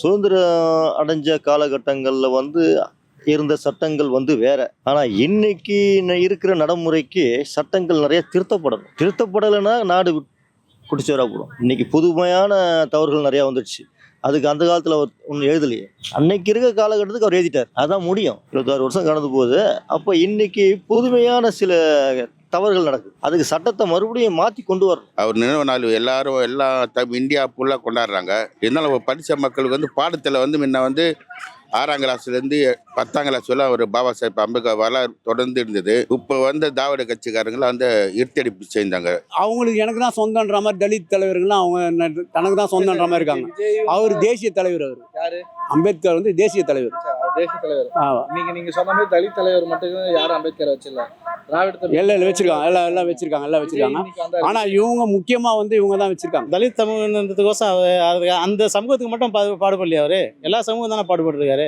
சுதந்திரம் அடைஞ்ச காலகட்டங்களில் வந்து இருந்த சட்டங்கள் வந்து வேற. ஆனா இன்னைக்கு இருக்கிற நடைமுறைக்கு சட்டங்கள் நிறைய திருத்தப்படணும். திருத்தப்படலைன்னா நாடு குடிச்சு வரப்படும் இன்னைக்கு புதுமையான தவறுகள் நிறைய வந்துடுச்சு. அதுக்கு அந்த காலத்தில் அவர் ஒன்றும் எழுதலையே. அன்னைக்கு இருக்க காலகட்டத்துக்கு அவர் எழுதிட்டார். அதான் முடியும். இருபத்தாறு வருஷம் கடந்து போகுது. அப்போ இன்னைக்கு புதுமையான சில தவறுகள் நடக்குது. அதுக்கு சட்டத்தை மறுபடியும் மாற்றி கொண்டு வரணும். அவர் நினைவு நாள் எல்லாரும் எல்லா இந்தியா ஃபுல்லாக கொண்டாடுறாங்க. இருந்தாலும் படித்த மக்களுக்கு வந்து பாடத்தில் வந்து முன்ன வந்து ஆறாம் கிளாஸ்லேருந்து பத்தாம் கிளாஸ் வரை அவர் பாபா சாஹேப் அம்பேத்கர் வரலாறு தொடர்ந்து இருந்தது. இப்போ வந்து திராவிட கட்சிக்காரங்களை வந்து இருட்டடிப்பு செஞ்சாங்க. அவங்களுக்கு எனக்கு தான் சொந்தன்ற மாதிரி தலித் தலைவர்கள்லாம் அவங்க தனக்கு தான் சொந்தன்ற மாதிரி இருக்காங்க. அவர் தேசிய தலைவர் அவர். யாரு? அம்பேத்கர் வந்து தேசிய தலைவர். தேசிய தலைவர். நீங்க நீங்க சொன்ன மாதிரி தலித் தலைவர் மட்டும் யாரும் அம்பேத்கர் வச்சிடல? திராவிட எல்லாம் எல்லாம் வச்சிருக்காங்க. எல்லாம் எல்லாம் வச்சிருக்காங்க எல்லாம் வச்சிருக்காங்க. ஆனா இவங்க முக்கியமா வந்து இவங்க தான் வச்சிருக்காங்க. தலித் சமூகத்துக்கோசம் அந்த சமூகத்துக்கு மட்டும் பாடு பாடுபடலையா அவரு? எல்லா சமூகம் தானே பாடுபட்டுருக்காரு?